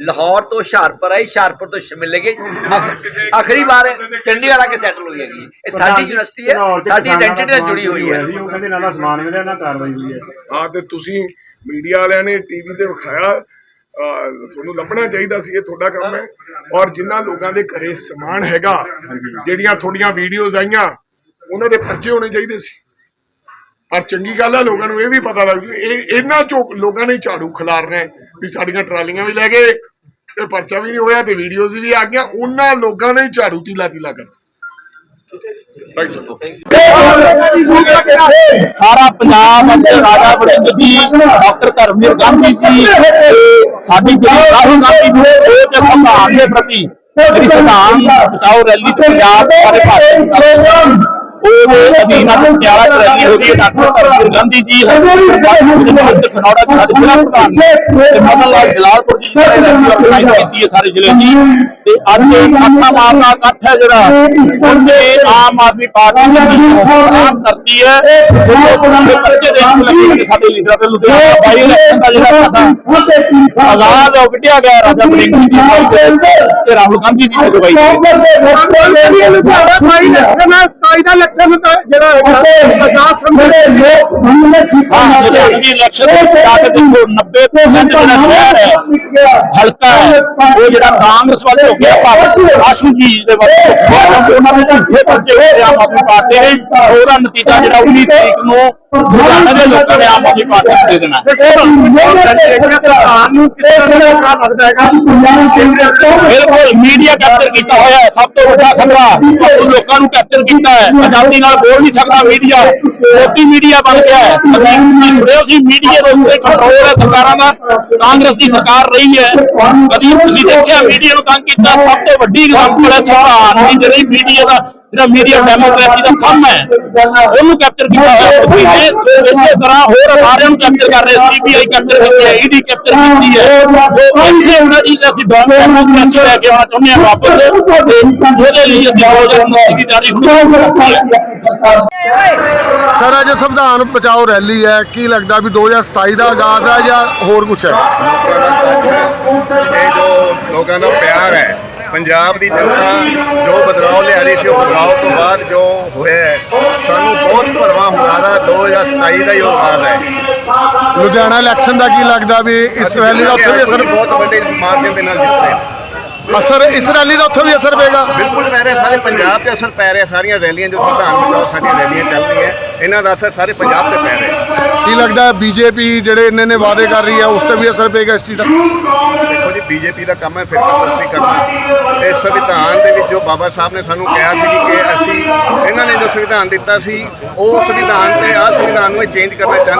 ਲਾਹੌਰ ਤੋਂ ਹੁਸ਼ਿਆਰਪੁਰ ਆਈ ਹੁਸ਼ਿਆਰਪੁਰ ਤੋਂ ਸ਼ਿਮਲੇ ਗਈ। ਆਖ- ਆਖਰੀ ਵਾਰ ਚੰਡੀਗੜ੍ਹ ਆ ਕੇ ਸੈਟਲ ਹੋਈ ਹੈਗੀ ਇਹ ਸਾਡੀ ਯੂਨੀਵਰਸਿਟੀ ਹੈ ਸਾਡੀ ਆਇਡੈਂਟੀ ਨਾਲ ਜੁੜੀ ਹੋਈ ਹੈ। ਉਹ ਕਹਿੰਦੇ ਨਾ ਦਾ ਸਮਾਨ ਮਿਲਿਆ ਨਾ ਕਾਰਵਾਈ ਹੋਈ ਹੈ। ਆ ਤੇ ਤੁਸੀਂ ਮੀਡੀਆ ਵਾਲਿਆਂ ਨੇ ਟੀਵੀ ਤੇ ਵਿਖਾਇਆ ਤੁਹਾਨੂੰ ਲੱਭਣਾ ਚਾਹੀਦਾ ਸੀ ਇਹ ਤੁਹਾਡਾ ਕੰਮ ਹੈ। ਔਰ ਜਿਨ੍ਹਾਂ ਲੋਕਾਂ ਦੇ ਘਰੇ ਸਮਾਨ ਹੈਗਾ ਜਿਹੜੀਆਂ ਤੁਹਾਡੀਆਂ ਵੀਡੀਓਜ਼ ਆਈਆਂ ਉਹਨਾਂ ਦੇ ਪਰਚੇ ਹੋਣੇ ਚਾਹੀਦੇ ਸੀ। ਪਰ ਚੰਗੀ ਗੱਲ ਹੈ ਲੋਕਾਂ ਨੂੰ ਇਹ ਵੀ ਪਤਾ ਲੱਗ ਜੂ ਇਹ ਇਹਨਾਂ ਚੋਂ ਲੋਕਾਂ ਨੇ ਝਾੜੂ ਖਿਲਾਰਨਾ ਹੈ ਵੀ ਸਾਡੀਆਂ ਟਰਾਲੀਆਂ ਵੀ ਲੈ ਗਏ ਤੇ ਪਰਚਾ ਵੀ ਨਹੀਂ ਹੋਇਆ ਤੇ ਵੀਡੀਓਜ਼ ਵੀ ਆ ਗਈਆਂ। ਉਹਨਾਂ ਲੋਕਾਂ ਨੇ ਝਾੜੂ ਤੀਲਾ ਤੀਲਾ ਕਰ ਰਾਈਟ ਸਰ ਸਾਰਾ ਪੰਜਾਬ ਅਤੇ ਰਾਜਾ ਵੜਿੰਗ ਜੀ, ਡਾਕਟਰ ਧਰਮਵੀਰ ਗਾਂਧੀ ਜੀ ਤੇ ਸਾਡੀ ਜਿਹੜੀ ਰਾਹੁਲ ਗਾਂਧੀ ਦੀ ਸੋਚ ਹੈ ਸੰਵਿਧਾਨ ਦੇ ਪ੍ਰਤੀ ਜਿਹੜੀ ਸੰਵਿਧਾਨ ਬਚਾਓ ਰੈਲੀ ਤੇ ਪੰਜਾਬ ਸਾਰੇ ਭਾਸ਼ਣ ਉਹਦੇ ਅਧੀਨ ਪਟਿਆਲਾ ਚ ਰੈਲੀ ਹੋ ਰਹੀ ਹੈ ਡਾਕਟਰ ਧਰਮਵੀਰ ਗਾਂਧੀ ਜੀ ਖਨੌੜਾ ਦੇ ਸਾਡੇ ਜ਼ਿਲ੍ਹਾ ਪ੍ਰਧਾਨ ਤੇ ਮਦਨ ਲਾਲ ਜਲਾਲਪੁਰ ਜੀ ਨੇ ਰੈਲੀ ਕੀਤੀ ਹੈ ਸਾਰੇ ਜ਼ਿਲ੍ਹੇ ਦੀ। ਤੇ ਅੱਜ ਖਾਤਾ ਮਾਰਨਾ ਇਕੱਠ ਹੈ ਜਿਹੜਾ। ਉਹਨੇ ਆਮ ਆਦਮੀ ਪਾਰਟੀ ਆਮ ਕਰਤੀ ਹੈ ਜਿਹੜੇ ਬੱਚੇ ਦੇ ਹੱਥ ਲੱਗੇ ਸਾਡੇ ਲੀਡਰਾਂ ਦੇ ਲੁਧਿਆਣਾ ਬਾਈ ਇਲੈਕਸ਼ਨ ਦਾ ਜਿਹੜਾ ਸਾਡਾ ਆਜ਼ਾਦ ਹੋ ਗਿਆ ਰਾਜਾ ਵੜਿੰਗ ਜੀ ਦੀ ਤੇ ਰਾਹੁਲ ਗਾਂਧੀ ਜੀ ਦੀ ਅਗਵਾਈ ਦੇ ਵਿੱਚ। ਹਾਂ ਜਿਹੜੇ ਅਗਲੀ ਇਲੈਕਸ਼ਨ ਦੇ ਜਾ ਕੇ ਦੇਖੋ 90% ਜਿਹੜਾ ਸ਼ਹਿਰ ਹੈ ਹਲਕਾ ਹੈ ਉਹ ਜਿਹੜਾ ਕਾਂਗਰਸ ਵੱਲ ਹੋ ਗਿਆ ਭਾਵੇਂ ਆਸ਼ੂ ਜੀ ਦੇ ਵੱਲੋਂ ਉਹਨਾਂ ਦੇ ਝੂਠੇ ਪਰਚੇ ਹੋ ਆਮ ਆਦਮੀ ਪਾਰਟੀ ਨੇ ਉਹਦਾ ਨਤੀਜਾ ਜਿਹੜਾ 19 ਤਰੀਕ ਨੂੰ ਲੁਧਿਆਣਾ ਦੇ ਲੋਕਾਂ ਨੇ ਆਮ ਆਦਮੀ ਪਾਰਟੀ ਨੂੰ ਦੇ ਦੇਣਾ ਬਿਲਕੁਲ ਮੀਡੀਆ ਕੈਪਚਰ ਕੀਤਾ ਹੋਇਆ ਹੈ। ਸਭ ਤੋਂ ਵੱਡਾ ਖਤਰਾ ਲੋਕਾਂ ਨੂੰ ਕੈਪਚਰ ਕੀਤਾ ਹੈ ਆਜ਼ਾਦੀ ਨਾਲ ਬੋਲ ਨਹੀਂ ਸਕਦਾ ਮੀਡੀਆ ਮੋਦੀ ਮੀਡੀਆ ਬਣ ਗਿਆ ਹੈ। ਅਸੀਂ ਮੀਡੀਆ ਦੇ ਉੱਤੇ ਕੰਟਰੋਲ ਹੈ, ਸਰਕਾਰਾਂ ਦਾ। ਕਾਂਗਰਸ ਦੀ ਸਰਕਾਰ ਰਹੀ ਹੈ। ਕਦੀ ਤੁਸੀਂ ਦੇਖਿਆ, ਮੀਡੀਆ ਨੂੰ ਤੰਗ ਕੀਤਾ? ਸਭ ਤੋਂ ਵੱਡੀ ਐਗਜ਼ਾਮਪਲ ਹੈ ਸੰਵਿਧਾਨ ਦੀ ਜਿਹੜੀ ਮੀਡੀਆ ਦਾ, ਜਿਹੜਾ ਮੀਡੀਆ ਡੈਮੋਕ੍ਰੇਸੀ ਦਾ ਥੰਮ ਹੈ, ਉਹਨੂੰ ਕੈਪਚਰ ਕੀਤਾ ਹੋਇਆ। ਤੁਸੀਂ ਇਸੇ ਤਰ੍ਹਾਂ ਹੋਰ ਅਦਾਰਿਆਂ ਨੂੰ ਕੈਪਚਰ ਕਰ ਰਹੇ ਸੀਬੀਆਈ ਕੈਪਚਰ ਕੀਤੀ ਹੈ ਈਡੀ ਕੈਪਚਰ ਕੀਤੀ ਹੈ। ਉਹ ਇੱਥੇ ਉਹਨਾਂ ਦੀ ਅਸੀਂ ਡੈਮੋਕ੍ਰੇਸੀ ਲੈ ਕੇ ਆਉਣਾ ਚਾਹੁੰਦੇ ਹਾਂ ਵਾਪਸ। ਉਹਦੇ ਲਈ ਅਸੀਂ 2029 ਦੀ ਤਿਆਰੀ ਹੁਣ ਹੈ। ਸਰ ਅੱਜ ਸੰਵਿਧਾਨ ਬਚਾਓ ਰੈਲੀ ਹੈ। ਕੀ ਲੱਗਦਾ ਵੀ 2027 ਦਾ ਆਗਾਜ਼ ਹੈ ਜਾਂ ਹੋਰ ਕੁਝ ਹੈ? ਇਹ ਜੋ ਲੋਕਾਂ ਦਾ ਪਿਆਰ ਹੈ ਪੰਜਾਬ ਦੀ ਜਨਤਾ ਜੋ ਬਦਲਾਅ ਲਿਆ ਰਹੀ ਸੀ ਉਹ ਬਦਲਾਅ ਤੋਂ ਬਾਅਦ ਜੋ ਹੋਇਆ ਹੈ, ਸਾਨੂੰ ਬਹੁਤ ਭਰਵਾਂ ਹੁੰਗਾਰਾ 2027 ਦਾ ਹੀ ਆਗਾਜ਼ ਹੈ। ਲੁਧਿਆਣਾ ਇਲੈਕਸ਼ਨ ਦਾ ਕੀ ਲੱਗਦਾ ਵੀ ਇਸ ਰੈਲੀ ਦਾ ਉੱਥੇ ਵੀ ਅਸਰ ਬਹੁਤ ਵੱਡੇ ਮਾਰਜਨ ਦੇ ਨਾਲ ਜਿੱਤ। ਅਸਰ ਇਸ ਰੈਲੀ ਦਾ ਉੱਥੇ ਵੀ ਅਸਰ ਪਏਗਾ। ਬਿਲਕੁਲ ਪੈ ਰਿਹਾ ਸਾਰੇ ਪੰਜਾਬ ਤੇ ਅਸਰ ਪੈ ਰਿਹਾ ਸਾਰੀਆਂ ਰੈਲੀਆਂ ਜੋ ਸੰਵਿਧਾਨ ਬਚਾਓ ਸਾਡੀਆਂ ਰੈਲੀਆਂ ਚੱਲ ਰਹੀਆਂ ਇਹਨਾਂ ਦਾ ਅਸਰ ਸਾਰੇ ਪੰਜਾਬ ਤੇ ਪੈ ਰਿਹਾ। ਕੀ ਲੱਗਦਾ ਬੀਜੇਪੀ ਜਿਹੜੇ ਇੰਨੇ ਨੇ ਵਾਅਦੇ ਕਰ ਰਹੀ ਹੈ ਉਸ ਤੇ ਵੀ ਅਸਰ ਪਏਗਾ ਇਸ ਚੀਜ਼ ਦਾ? ਦੇਖੋ ਜੀ ਬੀਜੇਪੀ ਦਾ ਕੰਮ ਹੈ ਫਿਰ ਪ੍ਰਸਤੀ ਕਰਨਾ। ਇਹ ਸੰਵਿਧਾਨ ਦੇ ਵਿੱਚ ਜੋ ਬਾਬਾ ਸਾਹਿਬ ਨੇ ਸਾਨੂੰ ਕਿਹਾ ਸੀ ਕਿ ਅਸੀਂ ਇਹਨਾਂ ਨੇ ਜੋ ਸੰਵਿਧਾਨ ਦਿੱਤਾ ਸੀ ਉਹ ਸੰਵਿਧਾਨ ਤੇ ਆ ਸੰਵਿਧਾਨ ਨੂੰ ਚੇਂਜ ਕਰਨਾ ਚਾਹੁੰਦੇ